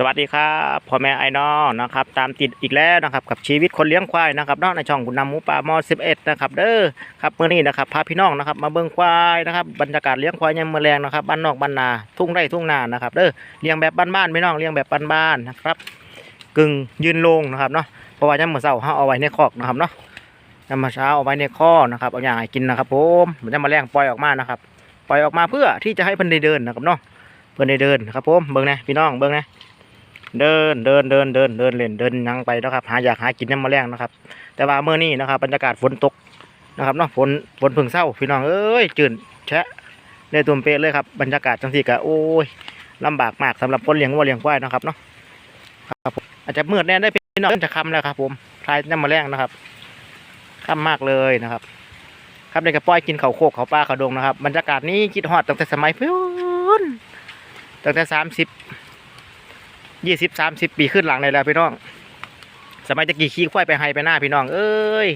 สวัสดีครับพ่อแม่ไอ้น้องนะครับ ตามติดอีกแล้วนะครับ กับชีวิตคนเลี้ยงควายนะครับเนาะในช่องคุณนำหมูป่ามอ11นะครับเด้อครับเมื่อนี้นะครับพาพี่น้องนะครับ มาเบิ่งควายนะครับบรรยากาศเลี้ยงควายยามมื้อแรงนะครับบ้านนอกบ้านนาทุ่งไร่ทุ่งนานะครับเด้อเลี้ยงแบบบ้านๆพี่น้องเลี้ยงแบบบ้านๆนะครับ กึ่งยืนลงนะครับเนาะเพราะว่ายามมื้อเช้าเฮาเอาไว้ในคอกนะครับเนาะยามมื้อเช้าเอาไว้ในคอกนะครับเอาอย่างให้กินนะครับผมมันจะมาแรงปล่อยออกมานะครับปล่อยออกมาเพื่อที่จะให้เพิ่นได้เดินนะครับเนาะเพิ่นได้เดินนะครับผมเบิ่งนะพี่น้องเบิ่งนะ เดินเดินเดินเดินเดินเล่นเดินยังไปนะครับ หาอยากหากินน้ำมะแรงนะครับ แต่ว่าเมื่อนี้นะครับบรรยากาศฝนตกนะครับเนาะฝนฝนพึ่งเศร้าพี่น้องเอ้ยจืดแชะได้ตุ่มเปะเลยครับบรรยากาศจังสีกะโอ้ยลำบากมากสำหรับคนเลี้ยงวัวเลี้ยงควายนะครับเนาะครับผมอาจจะมืดแน่ได้พี่น้องจะคำแล้วครับ ผมทายน้ำมะแรงนะครับค่ำมากเลยนะครับ ครับในกระป้อยกินเขาโคกเขาปลาเขาดงนะครับบรรยากาศนี้คิดฮอดตั้งแต่สมัยพูนตั้งแต่สามสิบ ยี่สิบสามสิบปีขึ้นหลังเลยแล้วพี่น้อง สมัยตะกี้ขี่ควายไปไฮไปหน้าพี่น้อง เอ้ย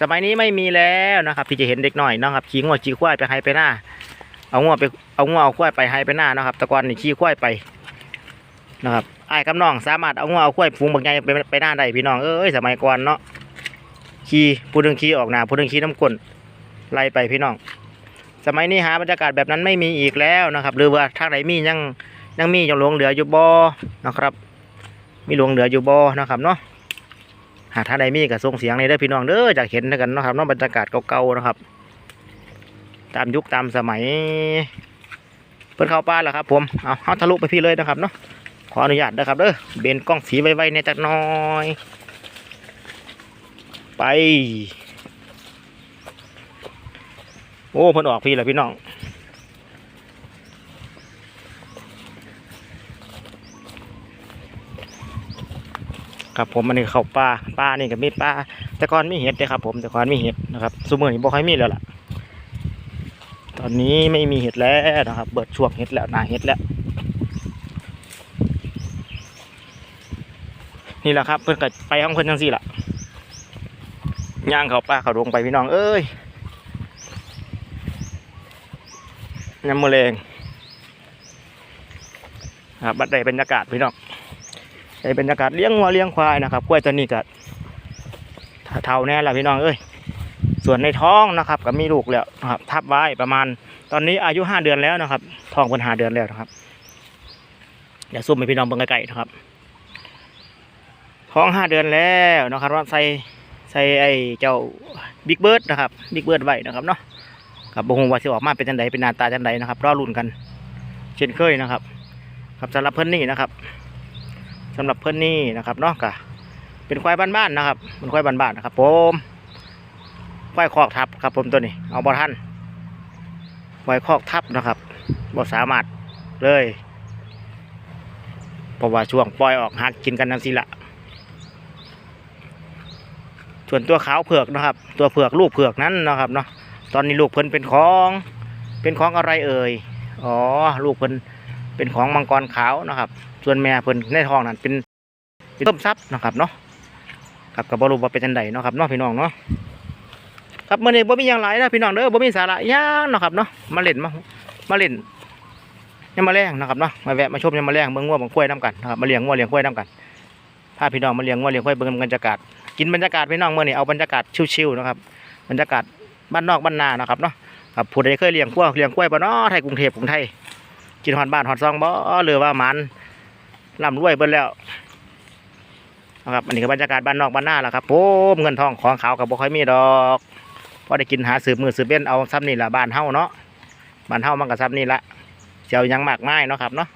สมัยนี้ไม่มีแล้วนะครับ ที่จะเห็นเด็กหน่อยนะครับขี่งัวขี่ควายไปไฮไปหน้า เอางัวไปเอางัวเอาควายไปไฮไปหน้านะครับตะกอนนี่ขี่ควายไปนะครับไอ้กับน้องสามารถเอางัวเอาควายฟูงบางใหญ่ไปไปหน้าได้พี่น้องเอ้ยสมัยก่อนเนาะขี่ผู้หนึงขี่ออกหน้าผู้หนึงขี่น้ำก้นไล่ไปพี่น้อง สมัยนี้หาบรรยากาศแบบนั้นไม่มีอีกแล้วนะครับ หรือว่าทางไหนมียัง ยังมียังหลงเหลืออยู่บ่นะครับ มีหลงเหลืออยู่บ่นะครับเนาะหากท่านใดมีก็ส่งเสียงในเด้อพี่น้องเด้อจากเห็นกันนะครับเนาะบรรยากาศเก่าๆนะครับ ตามยุคตามสมัย เพิ่นเข้าป่าแล้วครับผมเอาเอาทะลุไปพี่เลยนะครับเนาะขออนุญาตนะครับเด้อเบนกล้องสีไวๆในจักน้อย ไป โอ้เพิ่นออกพี่แล้วพี่น้อง ครับผมอันนี้เขาป่าป่านี่ก็มีป่าแต่ก่อนมีเห็ดเด้ครับ ผมแต่ก่อนมีเห็ดนะครับสมือนี้บ่ค่อยมีแล้วล่ะ ตอนนี้ไม่มีเห็ดแล้วนะครับ เบิดช่วงเห็ดแล้วนาเห็ดแล้วนี่แหละครับ เพิ่อนก็ไปของเพิ่อนจังซี่ล่ะย่างเขาป่าเขาดงไปพี่น้องเอ้ยยำมือแรงครับบัดใดบรรยากาศพี่น้อง ในบรรยากาศเลี้ยงวัวเลี้ยงควายนะครับกล้วยตัวนี้ก็เท่าแน่ละพี่น้องเอ้ยส่วนในท้องนะครับก็มีลูกแล้วนะครับทับไว้ประมาณตอนนี้อายุห้าเดือนแล้วนะครับท้องเป็นห้าเดือนแล้วนะครับเดี๋ยวซุ่มให้พี่น้องเบิ่งใกล้ๆนะครับ ท้องห้าเดือนแล้วนะครับว่าใส่ใส่ไอ้เจ้าบิ๊กเบิร์ดนะครับบิ๊กเบิร์ดไว้นะครับเนาะกับบงว่าสิออกมาเป็นจังไดเป็นนาตาจังไดนะครับรอลุ้นกัน เช่นเคยนะครับ ครับสำหรับเพิ่นนี่นะครับ สำหรับเพื่อนนี่นะครับเนาะกะเป็นควายบ้านๆนะครับเป็นควายบ้านๆนะครับผมควายคอกทับครับผมตัวนี้ เอาบอท่านควายคอกทับนะครับบอสามารถเลยเพราะว่าช่วงปล่อยออกหักกินกันนั่นสิละส่วนตัวขาวเผือกนะครับ ตัวเผือกลูกเผือกนั้นนะครับเนาะตอนนี้ลูกเพิ่นเป็นของเป็นของอะไรเอ่ยอ๋อ ลูกเพิ่น เป็นของมังกรขาวนะครับ ส่วนแม่เพิ่นในทองนั้นเป็นเป็นเพิ่มทรัพย์นะครับเนาะครับกับบรูว่าเป็นจังไดเนาะครับเนาะพี่น้องเนาะครับมื่อนี้บ่มีอย่างไรนะพี่น้องเด้อบ่มีสาระย่างนะครับเนาะมาเล่นมามาเล่นยังมาแรงนะครับเนาะมาแวะมาชมยังมาแรงเบิ่งงัวเบิ่งควยน้ำกันนะครับมาเลี้ยงงัวเลี้ยงควยน้ำกันพาพี่น้องมาเลี้ยงงัวเลี้ยงควยเบิ่งบรรยากาศกินบรรยากาศพี่น้องเมื่อนี้เอาบรรยากาศชิวๆนะครับบรรยากาศบ้านนอกบ้านนานะครับเนาะครับผู้ใดเคยเลี้ยงควยเลี้ยงควยบ่เนาะไทยกรุงเทพกรุงไทย กินฮอดบ้านฮอดซองบ่หรือว่ามันร่ำรวยเบิ่แล้วนะครับอันนี้ก็บรรยากาศบ้านนอกบ้านหน้าแหละครับผมเงินทองของขาวกับบ่ค่อยมีดอกพอได้กินหาสืบมือสืบเบ็นเอาซ้ำนี่ละบ้านเฮาเนาะบ้านเฮามันก็ซ้ำนี่ละเจียวยังมากมายเนาะครับเนาะ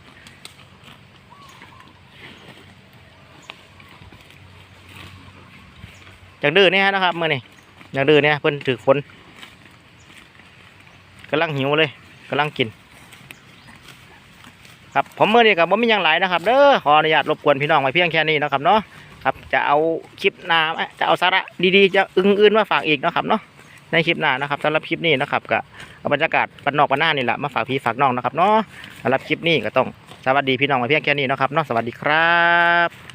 จากดื้อเนี่ยนะครับมื่อนี้จากดื้อเนี่ยเพิ่นถือฝนกำลังหิวเลยกำลังกิน ครับผมเมื่อนี้กับผมมีอย่างไรนะครับเด้อขออนุญาตรบกวนพี่น้องไว้เพียงแค่นี้นะครับเนาะครับจะเอาคลิปหน้าจะเอาสาระดีๆ จะอื่นๆมาฝากอีกนะครับเนาะในคลิปหน้านะครับสำหรับคลิปนี้นะครับกับบรรยากาศปันนอกปันหน้านี่แหละมาฝากพี่ฝากน้องนะครับเนาะสำหรับคลิปนี้ก็ต้องสวัสดีพี่น้องไว้เพียงแค่นี้นะครับเนาะสวัสดีครับ